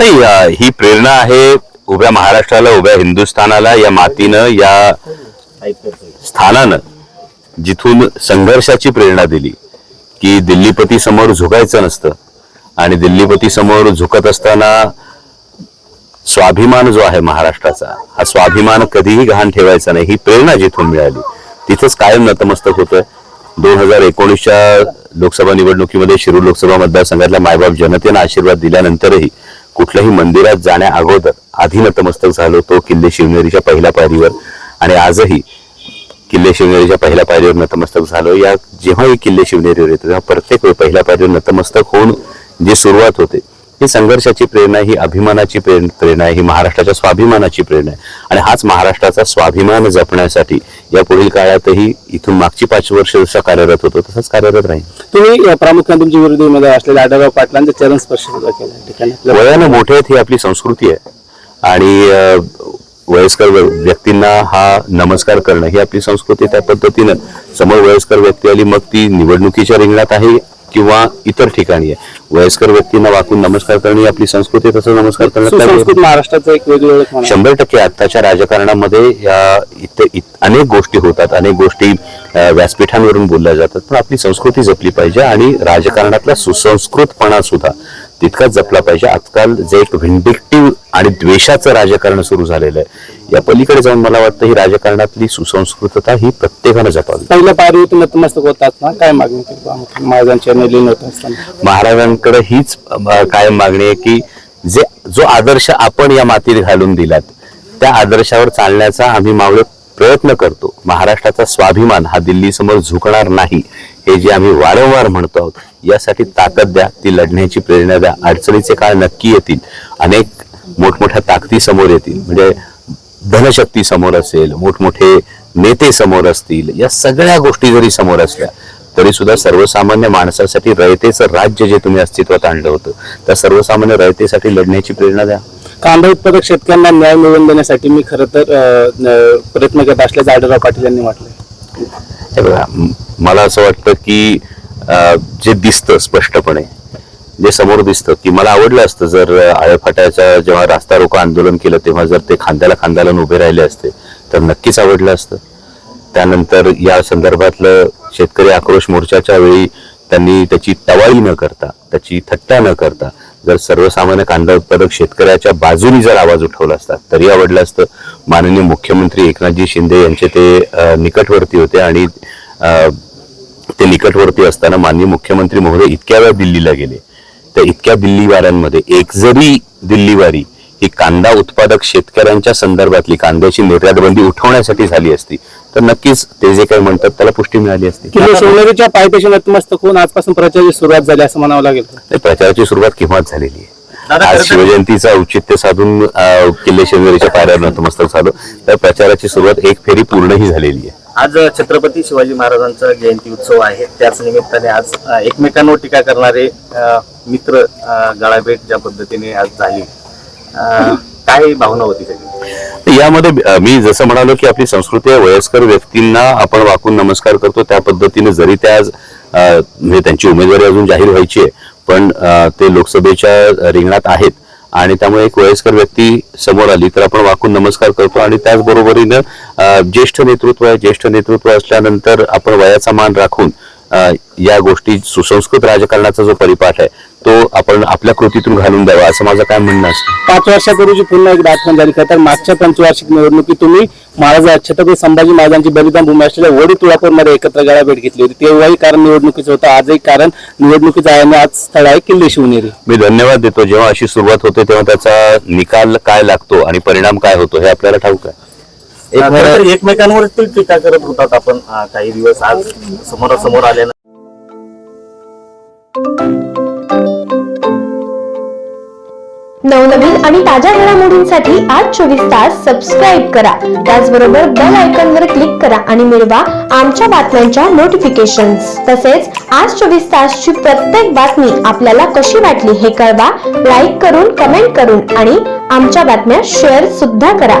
नाही ही प्रेरणा आहे उभ्या महाराष्ट्राला उभ्या हिंदुस्थानाला या मातीनं या स्थानानं जिथून संघर्षाची प्रेरणा दिली की दिल्लीपती समोर झुकायचं नसतं. आणि दिल्लीपती समोर झुकत असताना स्वाभिमान जो आहे महाराष्ट्राचा हा स्वाभिमान कधीही गहाण ठेवायचा नाही ही प्रेरणा जिथून मिळाली तिथेच कायम नतमस्तक होतं दोन हजार एकोणीसच्या लोकसभा निवडणुकीमध्ये शिरूर लोकसभा मतदारसंघातल्या मायबाप जनतेनं आशीर्वाद दिल्यानंतरही कुठल्याही मंदिरात जाण्या अगोदर आधी नतमस्तक झालो तो किल्ले शिवनेरीच्या पहिल्या पायरीवर. आणि आजही किल्ले शिवनेरीच्या पहिल्या पायरीवर नतमस्तक झालो. या जेव्हाही किल्ले शिवनेरीवर येतो तेव्हा प्रत्येक वेळी पहिल्या पायरीवर नतमस्तक होऊन जी सुरुवात होते ही संघर्षाची प्रेरणा ही अभिमानाची प्रेर- प्रेरणा आहे ही महाराष्ट्राच्या स्वाभिमानाची प्रेरणा आहे. आणि हाच महाराष्ट्राचा स्वाभिमान जपण्यासाठी या पुढील काळातही इथून मागची पाच वर्ष जसं कार्यरत होतो तसंच कार्यरत राहील. तुम्ही प्रामुख्याने तुमचे विरोधी उमेदवार असलेले आढळराव पाटलांचे चरण स्पर्श सुद्धा केला वयानं मोठे आहेत ही आपली संस्कृती आहे. आणि वयस्कर व्य- व्यक्तींना हा नमस्कार करणं ही आपली संस्कृती. त्या पद्धतीनं समोर वयस्कर व्यक्ती आली मग ती निवडणुकीच्या रिंगणात आहे. किंवा इतर ठिकाणी आहे. वयस्कर व्यक्तींना वाकून नमस्कार करणे आपली संस्कृती तसं नमस्कार सुसंस्कृत महाराष्ट्राचं एक वेगळी. शंभर टक्के आत्ताच्या राजकारणामध्ये या इथे अनेक गोष्टी होतात. अनेक गोष्टी व्यासपीठांवरून बोलल्या जातात. पण आपली संस्कृती जपली पाहिजे आणि राजकारणातला सुसंस्कृतपणा सुद्धा तितकाच जपला पाहिजे. आजकाल जे एक व्हिंडिक्टिव्ह आणि द्वेषाचं राजकारण सुरू झालेलं आहे या पलीकडे जाऊन मला वाटतं ही राजकारणातली सुसंस्कृतता ही प्रत्येकानं जपावी. पहिल्या पायरीतून नतमस्तक होतात ना? काय मागणी महाराजांच्या लीन होत असताना. महाराजांकडे हीच अ, कायम मागणी आहे की जे जो आदर्श आपण या मातीत घालून दिलात त्या आदर्शावर चालण्याचा आम्ही मावळे प्रयत्न करतो. महाराष्ट्राचा स्वाभिमान हा दिल्ली समोर झुकणार नाही. हे जे आम्ही वारंवार म्हणतो आहोत यासाठी ताकद द्या ती लढण्याची प्रेरणा द्या. अडचणीचे काळ नक्की येतील. अनेक मोठमोठ्या ताकदी समोर येतील. म्हणजे धनशक्ती समोर असेल मोठमोठे नेते समोर असतील या सगळ्या गोष्टी जरी समोर असल्या तरी सुद्धा सर्वसामान्य माणसासाठी रयतेचं राज्य जे तुम्ही अस्तित्वात आणलं होतं त्या सर्वसामान्य रयतेसाठी लढण्याची प्रेरणा द्या. कांदा उत्पादक शेतकऱ्यांना न्याय मिळवून देण्यासाठी मी खरं तर प्रयत्न करत असल्याचं आढळराव पाटील यांनी म्हटलंय. हे बघा मला असं वाटतं की जे दिसतं स्पष्टपणे जे समोर दिसतं की मला आवडलं असतं जर आळेफाट्याचा जेव्हा रास्ता रोको आंदोलन केलं तेव्हा जर ते खांद्याला खांद्याला उभे राहिले असते तर नक्कीच आवडलं असतं. त्यानंतर या संदर्भातलं शेतकरी आक्रोश मोर्चाच्या वेळी त्यांनी त्याची टवाळी न करता त्याची थट्टा न करता जर सर्वसामान्य कांदा उत्पादक शेतकऱ्याच्या बाजूनी जर आवाज उठवला असता तरी आवडलं असतं. माननीय मुख्यमंत्री एकनाथजी शिंदे यांचे ते निकटवर्ती होते आणि ते निकटवर्ती असताना माननीय मुख्यमंत्री महोदय इतक्या वेळा दिल्लीला गेले. तर इतक्या दिल्लीवाऱ्यांमध्ये एक जरी दिल्लीवारी ही कांदा उत्पादक शेतकऱ्यांच्या संदर्भातली कांद्याची निर्यात बंदी उठवण्यासाठी झाली असती तर नक्कीच ते जे काही म्हणतात त्याला पुष्टी मिळाली असती. किल्ले शिवनेरीच्या पायथ्याशी नतमस्तक होऊन आजपासून प्रचाराची सुरुवात झाली असं म्हणावं लागेल. प्रचाराची सुरुवात केव्हाच झालेली आहे. आज शिवजयंतीचं औचित्य साधून किल्ले शिवनेरीच्या पायऱ्यावर नतमस्तक झालो तर प्रचाराची सुरुवात एक फेरी पूर्णही झालेली आहे. आज छत्रपती शिवाजी महाराजांचा जयंती उत्सव आहे. त्याच निमित्ताने आज एकमेकांवर टीका करणारे मित्र गळाभेट ज्या पद्धतीने आज झाली. काय भावना होती सगळी यामध्ये मी जसं म्हणालो की आपली संस्कृती वयस्कर व्यक्तींना आपण वाकून नमस्कार करतो. त्या पद्धतीने जरी त्या आज म्हणजे त्यांची उमेदवारी अजून जाहीर व्हायची आहे पण ते लोकसभेच्या रिंगणात आहेत आणि त्यामुळे एक वयस्कर व्यक्ती समोर आली तर आपण वाकून नमस्कार करतो आणि त्याचबरोबरीनं ज्येष्ठ नेतृत्व आहे. ज्येष्ठ नेतृत्व असल्यानंतर आपण वयाचा मान राखून या गोष्टी सुसंस्कृत राजकारणाचा जो परिपाठ आहे तो आपण आपल्या कृतीतून घालून द्यावा असं माझं काय म्हणणं असतं. पाच वर्षापूर्वीची पुन्हा एकदा आठवण झाली. खरं तर मागच्या पंचवार्षिक निवडणुकीत तुम्ही महाराज छत्रपती संभाजी महाराजांची बलिदान भूमी असलेल्या वडी तुळापूरमध्ये एकत्र गळा भेट घेतली होती. तेव्हाही कारण निवडणुकीचं होतं. आजही कारण निवडणुकीचं आहे आणि आज स्थळ आहे किल्ले शिवनेरी मी धन्यवाद देतो. जेव्हा अशी सुरुवात होते तेव्हा त्याचा निकाल काय लागतो आणि परिणाम काय होतो हे आपल्याला ठाऊक आहे. एकमेकांवर टीका करत होतात आपण काही दिवस आज समोरासमोर आल्यानं नवनवीन आणि ताज्या घडामोडींसाठी आज चोवीस तास सबस्क्राईब करा. त्याचबरोबर बेल आयकॉन वर क्लिक करा आणि मिळवा आमच्या बातम्यांच्या नोटिफिकेशन्स तसेच आज चोवीस तासची प्रत्येक बातमी आपल्याला कशी वाटली हे कळवा. लाईक करून कमेंट करून आणि आमच्या बातम्या शेअर सुद्धा करा.